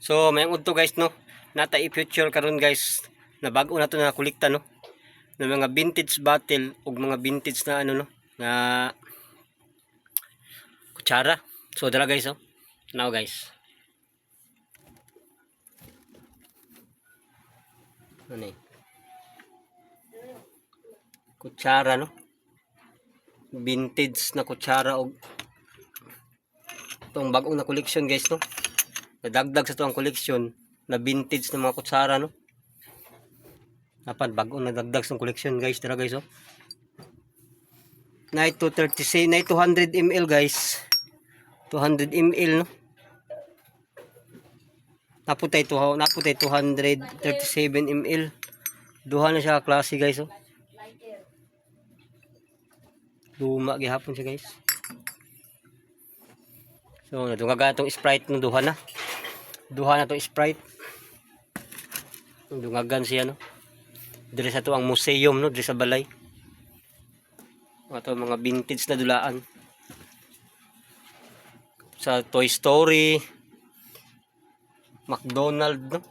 So, may udto guys no. Nata i-future karon guys na bago na to na kolekta no. ng mga vintage bottle ug mga vintage na ano no na kutsara. So dala guys oh. Now guys. Ano eh? Kutsara no. Vintage na kutsara og itong bagong na collection guys no. Nadagdag sa itong collection na vintage na mga kutsara no. Dapat bagong nadagdag sa collection guys tara guys oh. Night 230 night 200 ml guys. 200 ml no. Naputay to naputay 237 ml. Duha na siya klase guys oh. Luma gihapon siya guys. So, nadungaga itong Sprite ng duha na. Duha na itong Sprite. Dungagan siya, no? Dili sa to ang museum, no? Dili sa balay. Ito mga vintage na dulaan. Sa Toy Story. McDonald, no?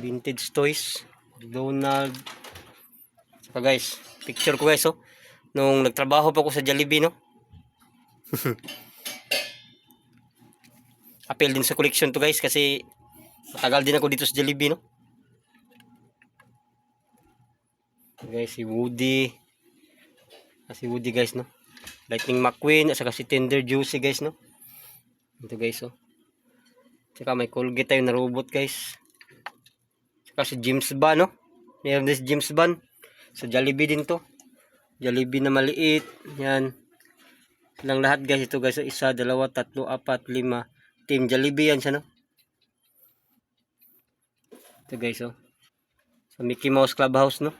Vintage toys. McDonald. Saka guys, picture ko guys, oh. Nung nagtrabaho pa ako sa Jollibee, no? appeal din sa collection to guys kasi matagal din ako dito sa Jollibee no? Guys si Woody. Ah, si Woody guys no? Lightning McQueen at saka si Tender Juicy guys no? Ito guys oh. Saka may Colgate tayo na robot guys. Saka si James Ban no? Meron din si James Ban sa Jollibee din to. Jollibee na maliit. Yan. Silang lahat guys. Ito guys isa, dalawa, tatlo, apat, lima Team Jollibee yan siya, no? Ito guys, oh. Sa Mickey Mouse Clubhouse, no?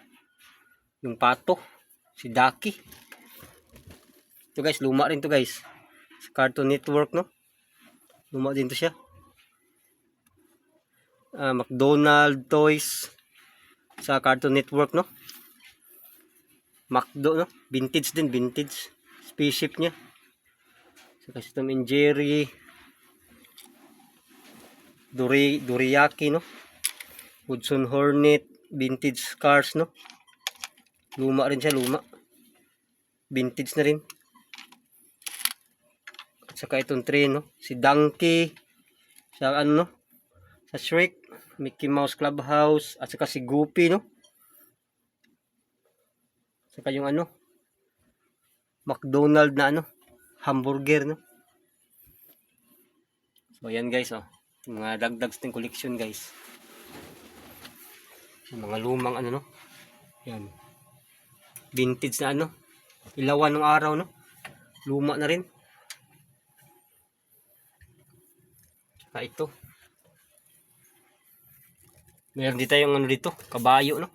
Yung pato. Si Ducky. Ito guys, luma rin to guys. Sa Cartoon Network, no? Luma din to siya. Ah, McDonald Toys. Sa Cartoon Network, no? McDo, no? Vintage din, vintage. Spaceship niya. Kasi Tom and Jerry. Duri, Doriyaki, no? Hudson Hornet, vintage cars, no? Luma rin siya, luma. Vintage na rin. At saka itong train, no? Si Donkey, sa ano, no? Sa Shrek, Mickey Mouse Clubhouse, at saka si Goofy, no? Saka yung ano, McDonald na ano, hamburger, no? So, yan guys, oh mga dagdag sa collection guys. Yung mga lumang ano no? Yan. Vintage na ano? Ilawan ng araw no? Luma na rin. Saka ito. Meron din tayong ano dito kabayo no?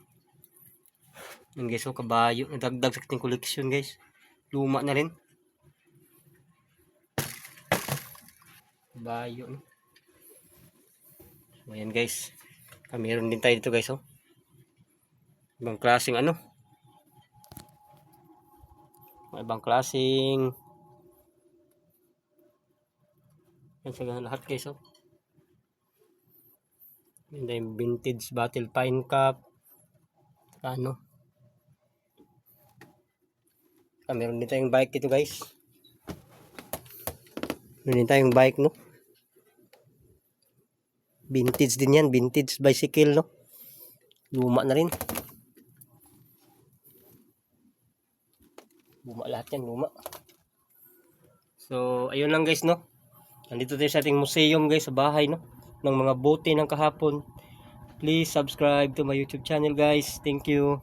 Yan guys oh kabayo. Nadagdag sa ating collection guys. Luma na rin. Kabayo no? So, ayan guys. Ah, meron din tayo dito guys, oh. Ibang klaseng ano. Ibang klaseng Yan sa lahat guys, oh. Yan yung vintage battle pine cup. Ano. Ah, meron din tayong bike dito guys. Meron din tayong bike, no? Vintage din yan. Vintage bicycle, no? Luma na rin. Luma lahat yan. Luma. So, ayun lang guys, no? Nandito tayo sa ating museum, guys, sa bahay, no? Ng mga bote ng kahapon. Please subscribe to my YouTube channel, guys. Thank you.